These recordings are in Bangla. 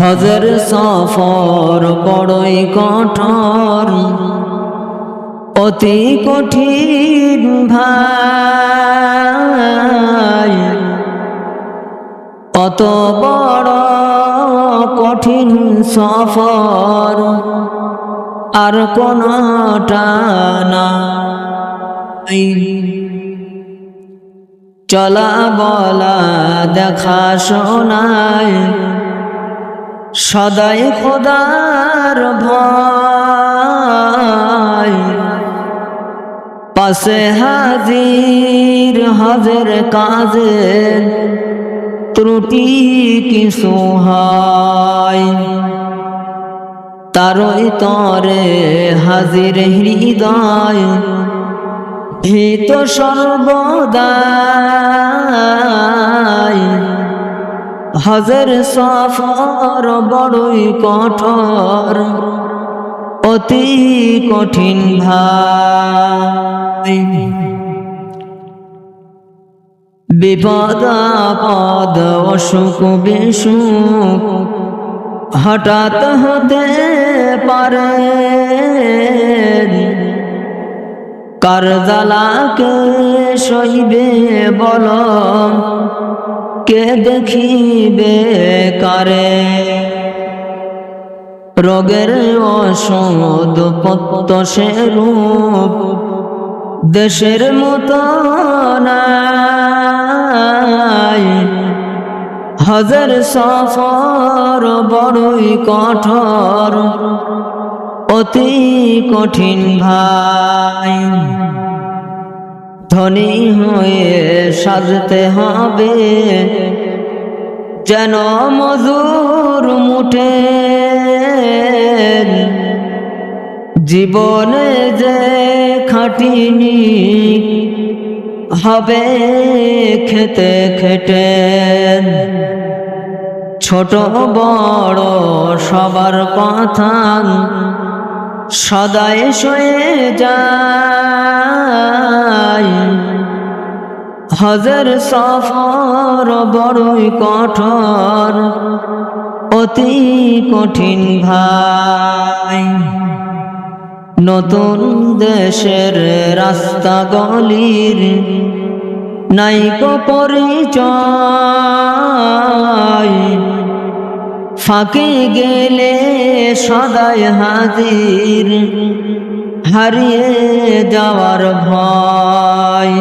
হজর সফর বড়ই কঠোর, অতি কঠিন ভাই। অত বড় কঠিন সফর আর কোনটা না চলা বলা দেখা শোনায়। সদাই খোদার ভয়। পাশে হাজির হাজের কাজে ত্রুটি কিছু হয়। তারই তরে হাজির হৃদয় ভীত সর্বদাই। হজর সফর বড়ই কঠোর, অতি কঠিন ভাই বিপদ পদ অসুখ বিসুখ হঠাৎ হতে পারে। কার জ্বালাকে সইবে বল কে দেখিবে কারে? রোগের অসদ পত্ত সে রূপ দেশের মতো নাই। হজর সফর বড়ই কঠোর, অতি কঠিন ভাই। ধনী হয়ে সাজতে হবে, যেন মজুর মুঠে জীবনে যে খাটিনি হবে খেতে খেটে ছোট বড় সবার কথা সদাই সয়ে যায়। হজর সফর বড়ই কঠোর, অতি কঠিন ভাই। নতুন দেশের রাস্তা গলির নাইক পরিচয়, ফাঁকে গেলে সদাই হাজির, হারিয়ে যাওয়ার ভয়।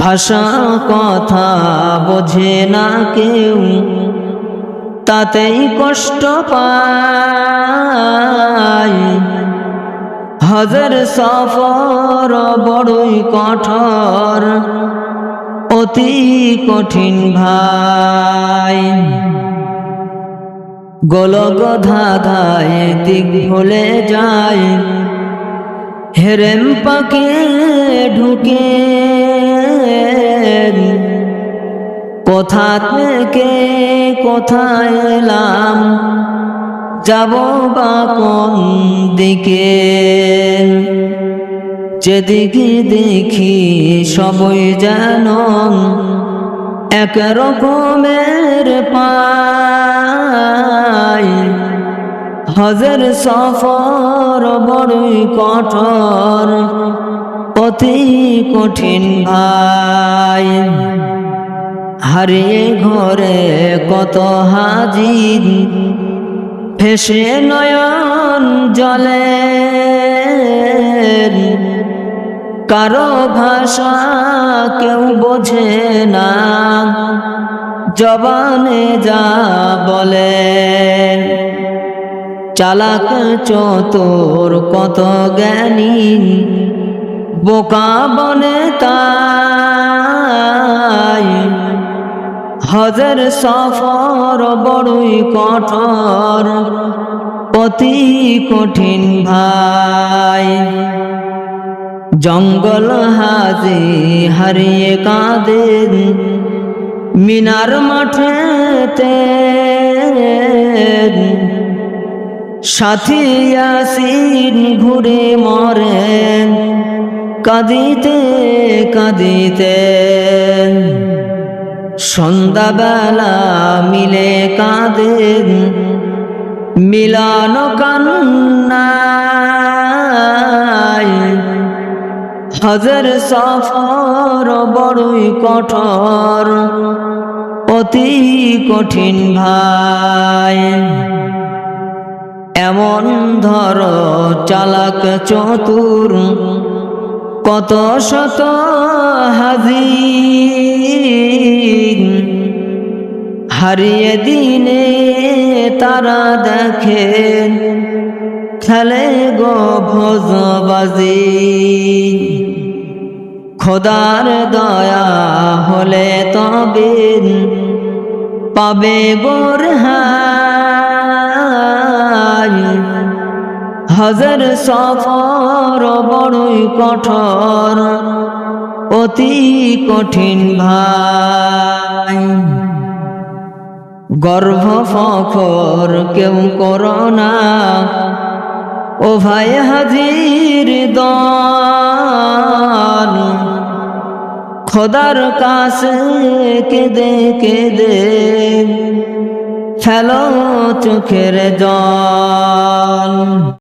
ভাষা কথা বোঝে না কেউ, তাতেই কষ্ট পায়। হজর সফর বড়ই কঠোর, অতি কঠিন ভাই। গোলগধা ধায় দিক ভুলে যায়, হেরেম পাকে ঢুকে। কোথা থেকে কোথায় এলাম? যাব বা কোন দিকে? যেদিকে দেখি সবই যেন এক রকমের পাই। হজর সফর বড়ই কঠোর। অতি কঠিন ভাই হারিয়ে ঘরে কত হাজির, ফেসে নয়ন জলে। কারও ভাষা কেউ বোঝে না, জবানে যা বলে। চালাক চতুর কত জ্ঞানী বোকা বনে তাই। হজর সফর বড়ই কঠোর, অতি কঠিন ভাই। জঙ্গল হাজি হারিয়ে কাঁদেন মিনার মাঠেতে। সাথী আসিন ঘুরে মরেন কাঁদিতে কাঁদিতে সন্ধ্যাবেলা মিলে কাঁদেন মিলানো কান্নায়। হজর সফর বড়ই কঠোর, অতি কঠিন ভাই। এমন ধর চালাক চতুর কত শত হাজি হারিয়ে দিনে তারা দেখেন, খেলে গো খোদার দয়া হলে তবে পাবে গোর হজর সফর বড়ই কঠোর, অতি কঠিন ভাই। গর্ভ ফখর কেউ করোনা ও ভাই হাজির দন খোদার কাছে কেঁদে কেঁদে ফেলো চোখের জল।